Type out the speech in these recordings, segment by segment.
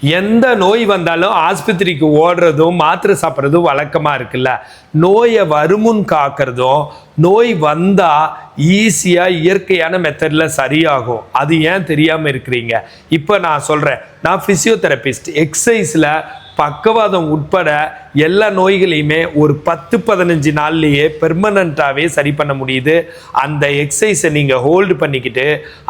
எந்த நோய் வந்தாலும் ஆஸ்பத்திரிக்கு ஓடுறதும் மாத்திரை சாப்பிட்றதும் வழக்கமாக இருக்குல்ல? நோயை வருமுன் காக்கிறதும் நோய் வந்தால் ஈஸியாக இயற்கையான மெத்தடில் சரியாகும். அது ஏன் தெரியாமல் இருக்கிறீங்க? இப்போ நான் சொல்கிறேன் நான் ஃபிசியோதெரபிஸ்ட் எக்ஸசைஸில் பக்கவாதம் உட்பட எல்லா நோய்களையுமே ஒரு பத்து பதினஞ்சு நாள்லேயே பெர்மனண்ட்டாகவே சரி பண்ண முடியுது. அந்த எக்ஸசைஸை நீங்கள் ஹோல்டு பண்ணிக்கிட்டு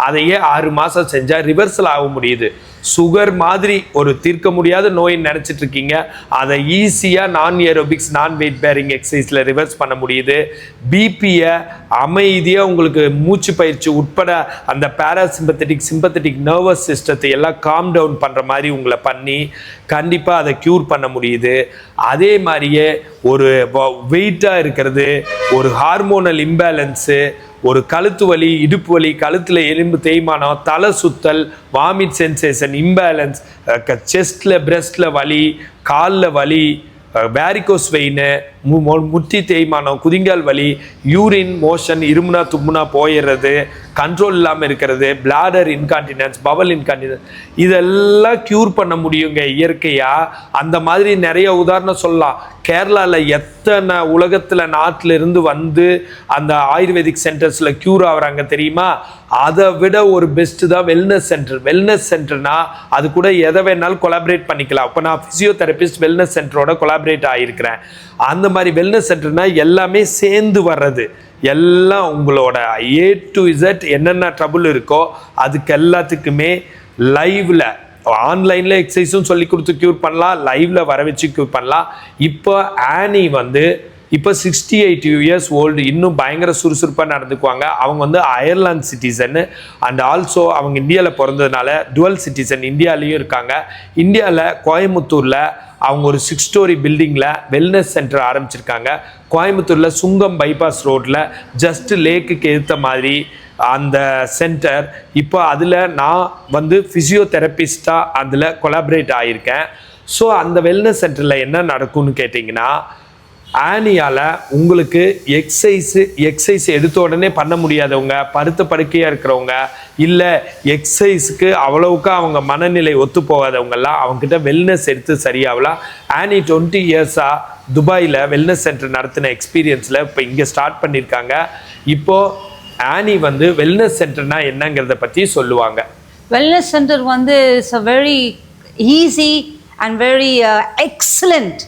அதையே ஆறு மாதம் செஞ்சால் ரிவர்சல் ஆக முடியுது. சுகர் மாதிரி ஒரு தீர்க்க முடியாத நோயின்னு நினச்சிட்டு இருக்கீங்க. அதை ஈஸியாக நான் ஏரோபிக்ஸ் நான் வெயிட் பேரிங் எக்ஸசைஸில் ரிவர்ஸ் பண்ண முடியுது. பிபியை அமைதியாக உங்களுக்கு மூச்சு பயிற்சி உட்பட அந்த பேராசிம்பத்தட்டிக் சிம்பத்தட்டிக் நர்வஸ் சிஸ்டத்தை எல்லாம் காம் டவுன் பண்ணுற மாதிரி உங்களை பண்ணி கண்டிப்பாக அதை க்யூர் பண்ண முடியுது. அதே மாதிரியே ஒரு வெயிட்டாக இருக்கிறது ஒரு ஹார்மோனல் இம்பேலன்ஸு ஒரு கழுத்து வலி இடுப்பு வலி கழுத்தில் எலும்பு தேய்மானம் தலை சுத்தல் வாமிட் சென்சேஷன் இம்பேலன்ஸ் செஸ்டில் பிரஸ்டில் வலி காலில் வலி வேரிகோஸ் வெயின் முட்டி தேய்மானம் குதிங்கால் வலி யூரின் மோஷன் இருமுனா தும்முனா போயிடுறது. கண்ட்ரோல் இல்லாமல் இருக்கிறது பிளாடர் இன்கான்டினன்ஸ் பவல் இன்கான்டினன்ஸ் இதெல்லாம் க்யூர் பண்ண முடியுங்க இயற்கையாக அந்த மாதிரி நிறைய உதாரணம் சொல்லலாம். கேரளாவில் எத்தனை உலகத்தில் நாட்டில் இருந்து வந்து அந்த ஆயுர்வேதிக் சென்டர்ஸில் க்யூர் ஆகுறாங்க தெரியுமா? அதை விட ஒரு பெஸ்ட்டு தான் வெல்னஸ் சென்டர் வெல்னஸ் சென்டர்னா அது கூட எதை வேணாலும் கொலாபரேட் பண்ணிக்கலாம். இப்போ நான் ஃபிசியோதெரபிஸ்ட் வெல்னஸ் சென்டரோட கொலாபரேட் ஆகியிருக்கிறேன். அந்த மாதிரி வெல்னஸ் சென்டர்னால் எல்லாமே சேர்ந்து வர்றது. எல்லாம் உங்களோட ஏ டு இசட் என்னென்ன ட்ரபுள் இருக்கோ அதுக்கு எல்லாத்துக்குமே லைவ்ல ஆன்லைனில் எக்ஸசைஸும் சொல்லி கொடுத்து க்யூர் பண்ணலாம் லைவ்ல வர வச்சு க்யூர் பண்ணலாம். இப்போ ஆனி வந்து இப்போ சிக்ஸ்டி எயிட் இயர்ஸ் ஓல்டு இன்னும் பயங்கர சுறுசுறுப்பாக நடந்துக்குவாங்க. அவங்க வந்து அயர்லாந்து சிட்டிசன் அண்ட் ஆல்சோ அவங்க இந்தியாவில் பிறந்ததுனால டுவல் சிட்டிசன் இந்தியாலேயும் இருக்காங்க. இந்தியாவில் கோயம்புத்தூரில் அவங்க ஒரு சிக்ஸ் ஸ்டோரி பில்டிங்கில் வெல்னஸ் சென்டர் ஆரம்பிச்சிருக்காங்க. கோயம்புத்தூரில் சுங்கம் பைபாஸ் ரோட்டில் ஜஸ்ட் லேக்குக்கு எதிர்த்த மாதிரி அந்த சென்டர் இப்போ அதில் நான் வந்து ஃபிசியோதெரபிஸ்டாக அதில் கொலாபரேட் ஆகியிருக்கேன் ஸோ அந்த வெல்னஸ் சென்டரில் என்ன நடக்கும்னு கேட்டிங்கன்னா ஆனியால் உங்களுக்கு எக்ஸசைஸு எக்ஸசைஸ் எடுத்த உடனே பண்ண முடியாதவங்க பருத்த படுக்கையாக இருக்கிறவங்க இல்லை எக்ஸசைஸுக்கு அவ்வளவுக்கு அவங்க மனநிலை ஒத்து போகாதவங்கெல்லாம் அவங்ககிட்ட வெல்னஸ் எடுத்து சரியாகலாம். ஆனி டுவெண்ட்டி இயர்ஸாக துபாயில் வெல்னஸ் சென்டர் நடத்தின எக்ஸ்பீரியன்ஸில் இப்போ இங்கே ஸ்டார்ட் பண்ணியிருக்காங்க இப்போது ஆனி வந்து வெல்னஸ் சென்டர்னால் என்னங்கிறத பற்றி சொல்லுவாங்க. வெல்னஸ் சென்டர் வந்து it's a very easy and very excellent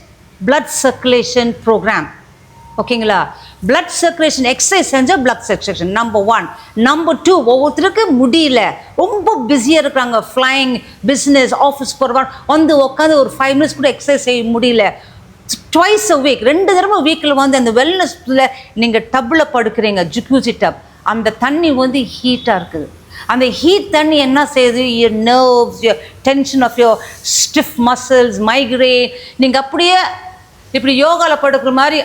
blood circulation programme ஓகேங்களா பிளட் சர்க்குலேஷன் எக்ஸசைஸ் செஞ்சால் blood circulation number one number two ஒவ்வொருத்தருக்கு முடியல. ரொம்ப பிஸியாக இருக்கிறாங்க. ஃப்ளைங் பிஸ்னஸ் ஆஃபீஸ் போகிறவங்க வந்து உட்காந்து ஒரு ஃபைவ் மினிட்ஸ் கூட எக்ஸசைஸ் செய்ய முடியல. ட்வைஸ் அ வீக் ரெண்டு தடவை வீக்கில் வந்து அந்த வெல்னஸில் நீங்கள் டப்பில் படுக்கிறீங்க. ஜுக்யூசி டப் அந்த தண்ணி வந்து ஹீட்டாக இருக்குது. அந்த ஹீட் தண்ணி என்ன செய்யுது? Your nerves your tension of your stiff muscles migraine நீங்கள் அப்படியே இப்படி யோகாவில் படுக்கிற மாதிரி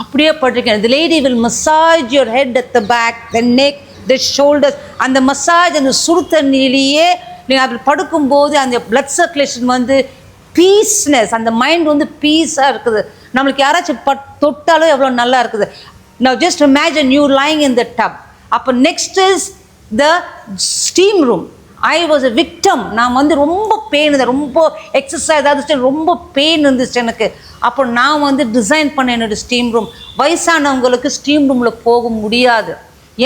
அப்படியே படுறீங்க the lady will massage your head at the back the neck the shoulders அந்த மசாஜ் அந்த சுடு தண்ணியிலேயே நீங்கள் அப்படி படுக்கும்போது அந்த பிளட் சர்க்குலேஷன் வந்து பீஸ்னஸ் அந்த மைண்ட் வந்து பீஸாக இருக்குது. நம்மளுக்கு யாராச்சும் பட் தொட்டாலும் எவ்வளோ நல்லா இருக்குது. நான் just imagine you lying in the tub அப்போ next is the steam room I was a victim நான் வந்து ரொம்ப பெயின் இருந்தேன். ரொம்ப எக்ஸசைஸ் ஏதாவது ரொம்ப பெயின் இருந்துச்சு எனக்கு. அப்போ நான் வந்து டிசைன் பண்ண என்னோடய ஸ்டீம் ரூம் வயசானவங்களுக்கு ஸ்டீம் ரூமில் போக முடியாது.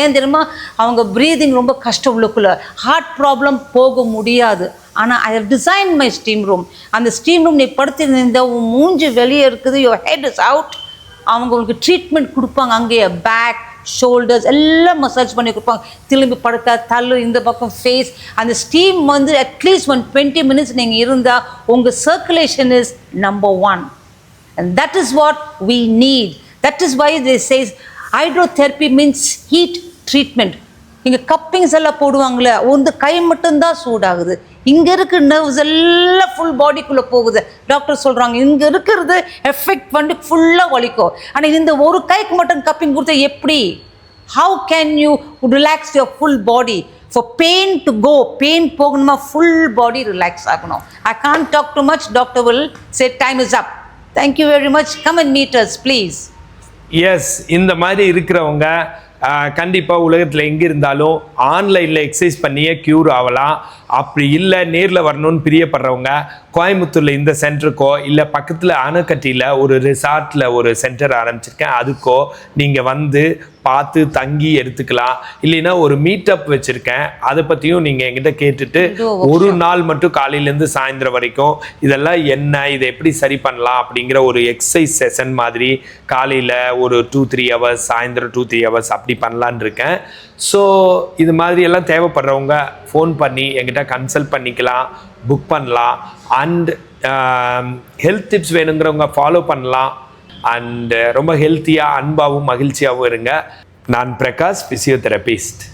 ஏன் தெரியுமா? அவங்க ப்ரீதிங் ரொம்ப கஷ்டம் உள்ளுக்குள்ளே. ஹார்ட் ப்ராப்ளம் போக முடியாது. ஆனால் I have design my steam room அந்த ஸ்டீம் ரூம் நீ படுத்திருந்த உன் மூஞ்சி வெளியே இருக்குது. யோ ஹெட் இஸ் அவுட் அவங்க உங்களுக்கு ட்ரீட்மெண்ட் கொடுப்பாங்க. அங்கேயே பேக் ஷோல்டர்ஸ் எல்லாம் மசாஜ் பண்ணி கொடுப்பாங்க. திரும்பி படுத்தா தள்ளு இந்த பக்கம் ஃபேஸ் அந்த ஸ்டீம் வந்து அட்லீஸ்ட் ஒன் டுவெண்ட்டி மினிட்ஸ் நீங்கள் இருந்தால் உங்கள் circulation is number one And that is what we need that is why they says hydrotherapy means heat treatment இங்கே கப்பிங்ஸ் எல்லாம் போடுவாங்களே ಒಂದು கை மட்டும்தான் சூடாகுது. இங்கே இருக்க நர்வ்ஸ் எல்லாம் ஃபுல் பாடிக்குள்ளே போகுது. டாக்டர் சொல்கிறாங்க இங்கே இருக்கிறது எஃபெக்ட் வந்து ஃபுல்லாக வலிக்கும். ஆனால் இந்த ஒரு கைக்கு மட்டும் கப்பிங் கொடுத்தா எப்படி? How can you relax your full body for pain to go pain போகணுமா ஃபுல் பாடி ரிலாக்ஸ் ஆகணும். I can talk too much doctor will say time is up thank you very much come and meet us please yes இந்த மாதிரி இருக்கிறவங்க கண்டிப்பாக உலகத்தில் எங்கே இருந்தாலும் ஆன்லைனில் எக்ஸசைஸ் பண்ணியே க்யூர் ஆகலாம். அப்படி இல்லை நேரில் வரணும்னு பிரியப்படுறவங்க கோயம்புத்தூரில் இந்த சென்டருக்கோ இல்லை பக்கத்தில் அணுக்கட்டியில் ஒரு ரிசார்ட்டில் ஒரு சென்டர் ஆரம்பிச்சிருக்கேன். அதுக்கோ நீங்கள் வந்து பார்த்து தங்கி எடுத்துக்கலாம். இல்லைன்னா ஒரு மீட்டப் வச்சுருக்கேன். அதை பற்றியும் நீங்கள் என்கிட்ட கேட்டுட்டு ஒரு நாள் மட்டும் காலையிலேருந்து சாயந்தரம் வரைக்கும் இதெல்லாம் என்ன இதை எப்படி சரி பண்ணலாம் அப்படிங்கிற ஒரு எக்ஸசைஸ் செஷன் மாதிரி காலையில் ஒரு டூ த்ரீ ஹவர்ஸ் சாயந்தரம் டூ த்ரீ ஹவர்ஸ் அப்படி பண்ணலான்னு இருக்கேன். ஸோ இது மாதிரி எல்லாம் தேவைப்படுறவங்க ஃபோன் பண்ணி என்கிட்ட கன்சல்ட் பண்ணிக்கலாம் புக் பண்ணலாம். அண்ட் ஹெல்த் டிப்ஸ் வேணுங்கிறவங்க ஃபாலோ பண்ணலாம். அண்ட் uh, ரொம்ப ஹெல்த்தியாக அன்பாகவும் மகிழ்ச்சியாகவும் இருங்க. நான் பிரகாஷ் ஃபிசியோதெரபிஸ்ட்